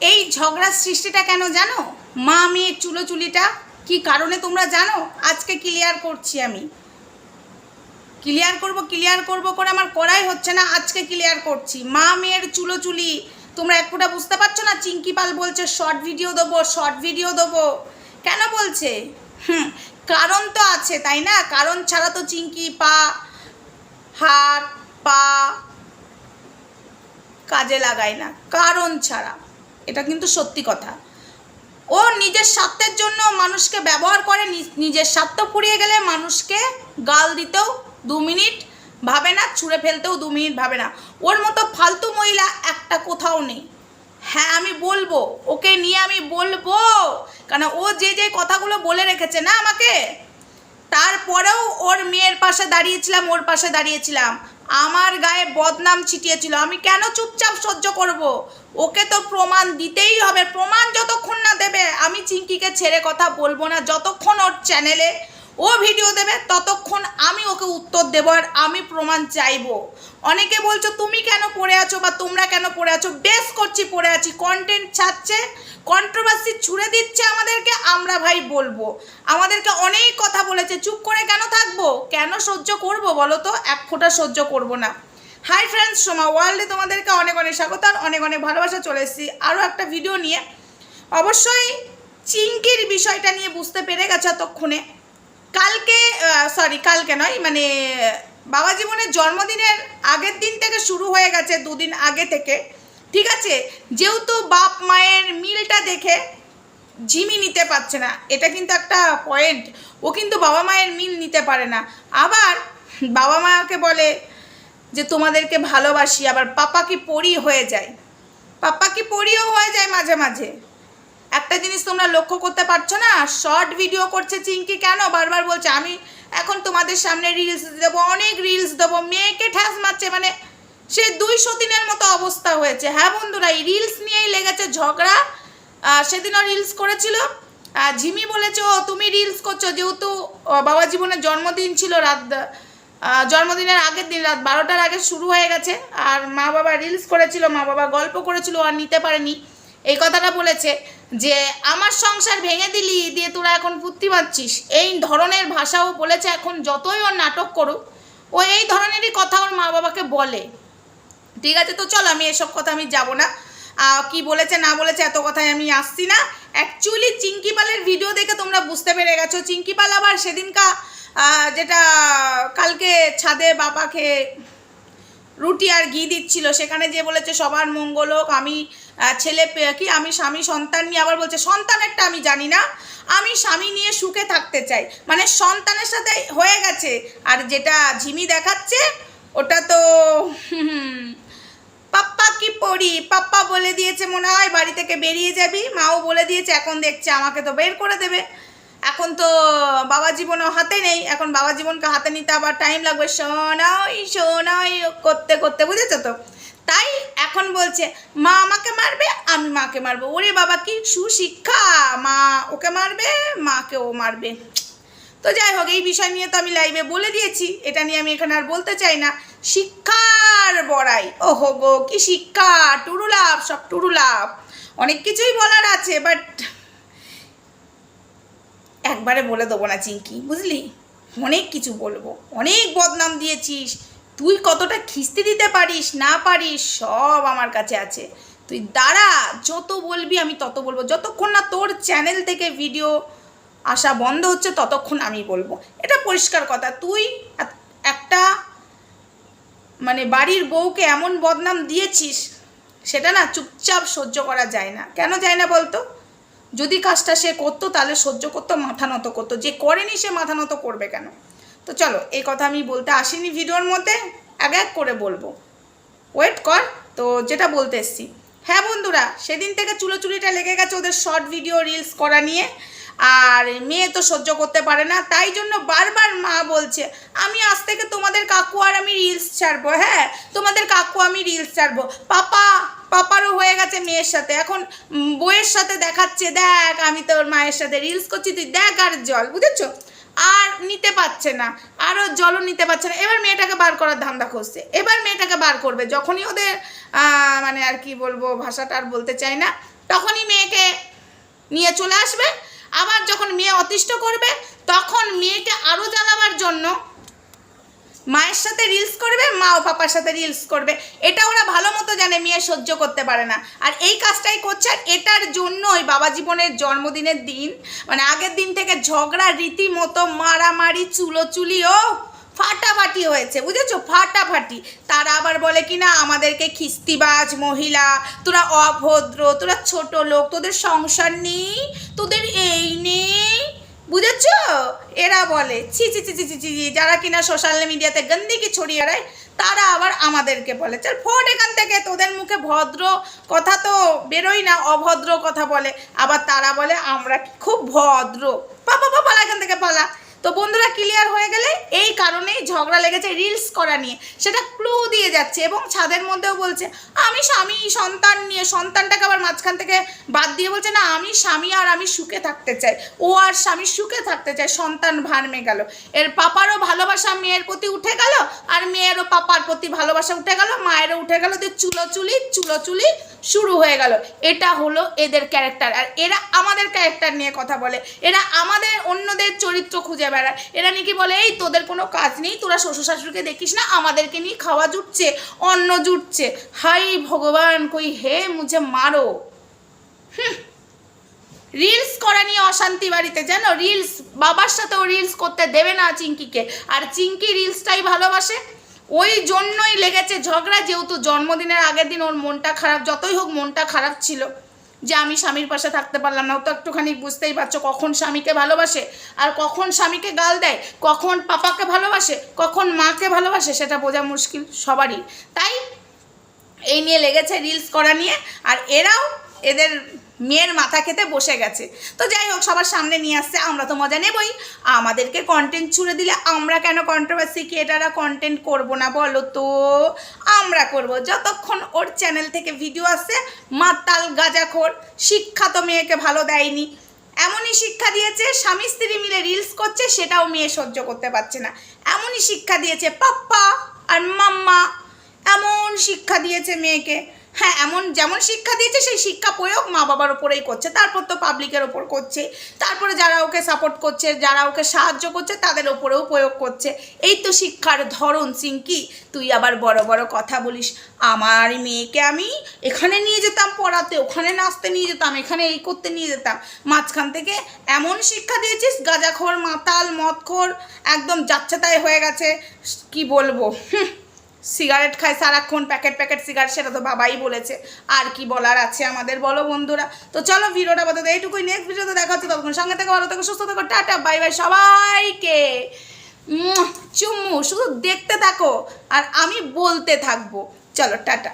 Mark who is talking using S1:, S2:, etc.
S1: এই ঝগড়ার সৃষ্টিটা কেন জানো? মা মেয়ের চুলোচুলিটা, কি কারণে তোমরা জানো? আজকে ক্লিয়ার করছি আমি। ক্লিয়ার করব ক্লিয়ার করব করে আমার করাই হচ্ছে না, আজকে ক্লিয়ার করছি। মা মেয়ের চুলোচুলি, তোমরা এক ফোঁটা বুঝতে পারছ না? চিঙ্কি পাল বলছে শর্ট ভিডিও দেবো শর্ট ভিডিও দেবো। কেন বলছে? হুম, কারণ তো আছে, তাই না? কারণ ছাড়া তো চিঙ্কি পা, হাত, পা কাজে লাগায় না। কারণ ছাড়া। এটা কিন্তু সত্যি কথা। ও নিজের স্বার্থের জন্য মানুষকে ব্যবহার করে নিজের স্বার্থ পুড়িয়ে গেলে মানুষকে গাল দিতেও দু মিনিট ভাবে না, ছুঁড়ে ফেলতেও দু মিনিট ভাবে না। ওর মতো ফালতু মহিলা একটা কোথাও নেই। হ্যাঁ আমি বলব, ওকে নিয়ে আমি বলব। কারণ ও যে যে কথাগুলো বলে রেখেছে না আমাকে? তারপরেও ওর মেয়ের পাশে দাঁড়িয়েছিলাম, ওর পাশে দাঁড়িয়েছিলাম। আমার গায়ে বদনাম ছিটিয়েছিল। আমি কেন চুপচাপ সহ্য করব? ওকে তো প্রমাণ দিতেই হবে। প্রমাণ যতক্ষণ না দেবে, আমি চিঙ্কিকে ছেড়ে কথা বলব না। যতক্ষণ ওর চ্যানেলে ও ভিডিও দেবে, ততক্ষণ আমি ওকে উত্তর দেবো আর আমি প্রমাণ চাইব। অনেকে বলছো, তুমি কেন পড়ে আছো বা তোমরা কেন পড়ে আছো? বেশ করছি, পড়ে আছি। কন্টেন্ট ছাড়ছে কন্ট্রোভার্সি ছুড়ে দিচ্ছে আমাদেরকে, আমরা ভাই বলব। আমাদেরকে অনেক কথা বলেছে, চুপ করে কেন থাকব? কেন সহ্য করব বলো তো? এক ফোঁটা সহ্য করব না। হাই ফ্রেন্ডস সোমা ওয়ার্ল্ডে তোমাদেরকে অনেক অনেক স্বাগত আর অনেক অনেক ভালোবাসা চলে এসেছি আরও একটা ভিডিও নিয়ে। অবশ্যই চিঙ্কির বিষয়টা নিয়ে বুঝতে পেরে গেছে ততক্ষণে কালকে সরি কালকে নয় মানে বাবা জীবনের জন্মদিনের আগের দিন থেকে শুরু হয়ে গেছে দুদিন আগে থেকে। ঠিক আছে? যেহেতু বাপ মায়ের মিলটা দেখে ঝিমি নিতে পারছে না, এটা কিন্তু একটা পয়েন্ট ও কিন্তু বাবা মায়ের মিল নিতে পারে না। আবার বাবা মাকে বলে যে, তোমাদেরকে ভালোবাসি। আবার পাপা কি পরি হয়ে যায়? পাপা কি পরিও হয়ে যায় মাঝে মাঝে। একটা জিনিস তোমরা লক্ষ্য করতে পারছ না শর্ট ভিডিও করছে চিঙ্কি কেন? বারবার বলছে, আমি এখন তোমাদের সামনে রিলস দেবো, অনেক রিলস দেবো, মেয়েকে ঠ্যাস মারছে। মানে সে দুইশো দিনের মতো অবস্থা হয়েছে। হ্যাঁ বন্ধুরা, এই রিলস নিয়েই লেগেছে ঝগড়া। সেদিনও রিলস করেছিল। ঝিমি বলেছে, ও, তুমি রিলস করছ, যেহেতু বাবা জীবনের জন্মদিন ছিল রাত জন্মদিনের আগের দিন, রাত বারোটার আগে শুরু হয়ে গেছে। আর মা বাবা রিলস করেছিল, মা বাবা গল্প করেছিল আর নিতে পারেনি। এই কথাটা বলেছে যে, আমার সংসার ভেঙে দিলি, দিয়ে তোরা এখন ফুর্তি পাচ্ছিস। এই ধরনের ভাষাও বলেছে এখন যতই ওর নাটক করুক। ও এই ধরনেরই কথা ওর মা বাবাকে বলে। ঠিক আছে তো চলো, আমি এসব কথা আমি যাব না। কি বলেছে, না বলেছে এত কথায় আমি আসছি না। অ্যাকচুয়ালি চিঙ্কিপালের ভিডিও দেখে তোমরা বুঝতে পেরে গেছো। চিঙ্কি পাল আবার সেদিনকা যেটা কালকে ছাদে বাবাকে রুটি আর ঘি দিচ্ছিল। সেখানে যে বলেছে, সবার মঙ্গল হোক, আমি ছেলে কি, আমি স্বামী, সন্তান নিয়ে আবার বলছে, সন্তানেরটা আমি জানি না, আমি স্বামী নিয়ে সুখে থাকতে চাই। মানে সন্তানের সাথে হয়ে গেছে। আর যেটা ঝিমি দেখাচ্ছে, ওটা তো, পাপ্পা কি পড়ি? পাপ্পা বলে দিয়েছে মনে হয়, বাড়ি থেকে বেরিয়ে যাবি। মাও বলে দিয়েছে, এখন দেখছে, আমাকে তো বের করে দেবে। এখন তো বাবা জীবনও হাতে নেই, এখন বাবা জীবনকে হাতে নিতে আবার টাইম লাগবে। শোনাই শোনাই করতে করতে, বুঝেছ তো? তাই এখন বলছে, মা আমাকে মারবে, আমি মাকে মারবো। ওরে বাবা, কি সুশিক্ষা! মা ওকে মারবে, মাকে ও মারবে। তো যাই হোক, এই বিষয় নিয়ে তো আমি লাইভে বলে দিয়েছি, এটা নিয়ে আমি এখানে আর বলতে চাই না। শিক্ষার বড়াই, ওহো গো, কি শিক্ষা! টুরুলাভ সব টুরুলাভ অনেক কিছুই বলার আছে বাট একবারে বলে দেবো না, চিঙ্কি, বুঝলি? অনেক কিছু বলব, অনেক বদনাম দিয়েছিস, তুই কতটা খিস্তি দিতে পারিস, না পারিস, সব আমার কাছে আছে। তুই দাঁড়া, যত বলবি আমি তত বলব, যতক্ষণ না তোর চ্যানেল থেকে ভিডিও আসা বন্ধ হচ্ছে, ততক্ষণ আমি বলব। এটা পরিষ্কার কথা, তুই একটা মানে বাড়ির বউকে এমন বদনাম দিয়েছিস, সেটা না চুপচাপ সহ্য করা যায় না। কেন যায় না বলতো? যদি কাজটা সে করতো, তাহলে সহ্য করতো, মাথা নত করতো। যে করেনি, সে মাথা নত করবে কেন? তো চলো, এই কথা আমি বলতে আসিনি ভিডিওর মধ্যে, এক এক করে বলব। ওয়েট কর, তো যেটা বলতে এসছি। হ্যাঁ বন্ধুরা, সেদিন থেকে চুলোচুলিটা লেগে গেছে ওদের শর্ট ভিডিও রিলস করা নিয়ে। আর মেয়ে তো সহ্য করতে পারে না, তাই জন্য বারবার মা বলছে, আমি আজ থেকে তোমাদের কাকু আর আমি রিলস ছাড়বো হ্যাঁ? তোমাদের কাকু আমি রিলস ছাড়বো। পাপা পাপারও হয়ে গেছে মেয়ের সাথে। এখন উম, বউয়ের সাথে দেখাচ্ছে দেখ আমি তোর মায়ের সাথে রিলস করছি তুই দেখ আর জল। বুঝেছ? আর নিতে পারছে না আরও জলও নিতে পারছে না। এবার মেয়েটাকে বার করার ধান্দা খুঁজছে এবার মেয়েটাকে বার করবে যখনই ওদের মানে আর কি বলব ভাষাটা আর বলতে চাই না তখনই মেয়েকে নিয়ে চলে আসবে। আবার যখন মেয়ে অতিষ্ঠ করবে তখন মেয়েকে আরও জানাবার জন্য মায়ের সাথে রিলস করবে, মা ও পাপার সাথে রিলস করবে। এটা ওরা ভালো মতো জানে, মেয়ে সহ্য করতে পারে না। আর এই কাজটাই করছে, আর এটার জন্যই বাবা জীবনের জন্মদিনের দিন মানে আগের দিন থেকে ঝগড়া, রীতিমতো মারামারি, চুলোচুলি ও ফাটাফাটি হয়েছে, বুঝেছ? ফাটাফাটি। তারা আবার বলে কি না, আমাদেরকে খিস্তিবাজ মহিলা, তোরা অভদ্র, তোরা ছোট লোক, তোদের সংসার নেই, তোদের এই নেই। বুঝেছ? এরা বলে, ছি ছি ছি ছি ছি যারা কিনা সোশ্যাল মিডিয়াতে গন্দিকি ছড়িয়ে রায় তারা আবার আমাদেরকে বলে। চল ফোট এখান থেকে, তোদের মুখে ভদ্র কথা তো বেরোই না, অভদ্র কথা বলে। আবার তারা বলে, আমরা খুব ভদ্র? পাপা পাপা এখান থেকে, পালা। তো বন্ধুরা ক্লিয়ার হয়ে গেলে এই কারণেই ঝগড়া লেগেছে রিলস করা নিয়ে। সেটা ক্লু দিয়ে যাচ্ছে এবং ছাদের মধ্যেও বলছে, আমি স্বামী, সন্তান নিয়ে সন্তানটাকে আবার মাঝখান থেকে বাদ দিয়ে বলছে, না, আমি স্বামী আর আমি সুখে থাকতে চাই। ও আর স্বামী সুখে থাকতে চায়। সন্তান ভার্মে গেল। এর পাপারও ভালোবাসা মেয়ের প্রতি উঠে গেল আর মেয়েরও পাপার প্রতি ভালোবাসা উঠে গেল, মায়েরও উঠে গেল যে চুলোচুলি চুলোচুলি শুরু হয়ে গেল। এটা হলো এদের ক্যারেক্টার আর এরা আমাদের ক্যারেক্টার নিয়ে কথা বলে। এরা আমাদের অন্যদের চরিত্র খুঁজে বেড়ায় এরা নাকি বলে, এই তোদের কোনো কাজ নেই, তোরা শ্বশুর শাশুড়িকে দেখিস না, আমাদেরকে নিয়ে খাওয়া জুটছে, অন্ন জুটছে। হাই ভগবান কই হে মুঝে মারো। রিলস করা নিয়ে অশান্তি বাড়িতে, জানো? রিলস, বাবার সাথেও রিলস করতে দেবে না চিঙ্কিকে। আর চিঙ্কি রিলসটাই ভালোবাসে? ওই জন্যই লেগেছে ঝগড়া, যেহেতু জন্মদিনের আগের দিন ওর মনটা খারাপ, যতই হোক মনটা খারাপ ছিল। যে আমি স্বামীর পাশে থাকতে পারলাম না। ও তো একটুখানি বুঝতেই পারছ কখন স্বামীকে ভালোবাসে আর কখন স্বামীকে গাল দেয়, কখন পাপাকে ভালোবাসে, কখন মাকে ভালোবাসে, সেটা বোঝা মুশকিল সবারই। তাই এই নিয়ে লেগেছে রিলস করা নিয়ে আর এরাও এদের মেয়ের মাথা খেতে বসে গেছে। তো যাই হোক, সবার সামনে নিয়ে আসছে, আমরা তো মজা নেবই। আমাদেরকে কন্টেন্ট ছুড়ে দিলে আমরা কেন কন্ট্রোভার্সি ক্রিয়েটাররা কন্টেন্ট করব না বলো তো? আমরা করব। যতক্ষণ ওর চ্যানেল থেকে ভিডিও আসছে, মাতাল গাজাখোর, শিক্ষা তো মেয়েকে ভালো দেয়নি। এমনই শিক্ষা দিয়েছে, স্বামী স্ত্রী মিলে রিলস করছে, সেটাও মেয়ে সহ্য করতে পারছে না। এমনই শিক্ষা দিয়েছে, পাপ্পা আর মাম্মা, এমন শিক্ষা দিয়েছে মেয়েকে। হ্যাঁ এমন যেমন শিক্ষা দিয়েছে, সেই শিক্ষা প্রয়োগ মা বাবার ওপরেই করছে। তারপর তো পাবলিকের ওপর করছে। তারপরে যারা ওকে সাপোর্ট করছে, যারা ওকে সাহায্য করছে, তাদের ওপরেও প্রয়োগ করছে। এই তো শিক্ষার ধরন চিঙ্কি তুই আবার বড় বড় কথা বলিস আমার মেয়েকে আমি এখানে নিয়ে যেতাম পড়াতে, ওখানে নাচতে নিয়ে যেতাম, এখানে এই করতে নিয়ে যেতাম। মাঝখান থেকে এমন শিক্ষা দিয়েছিস, গাঁজাখোর, মাতাল, মদখোর, একদম যাচ্ছে তাই হয়ে গেছে, কি বলব? সিগারেট খায় সারাক্ষণ, প্যাকেট প্যাকেট সিগারেট, সেটা তো বাবাই বলেছে। আর কি বলার আছে আমাদের, বলো বন্ধুরা। তো চলো ভিডিওটা বলতে এইটুকুই নেক্সট ভিডিওতে দেখা হচ্ছে, ততক্ষণ সঙ্গে থেকে, ভালো থেকে, সুস্থ থাকো, টাটা, বাই বাই সবাইকে। চুম্মু, শুধু দেখতে থাকো, আর আমি বলতে থাকব। চলো, টাটা।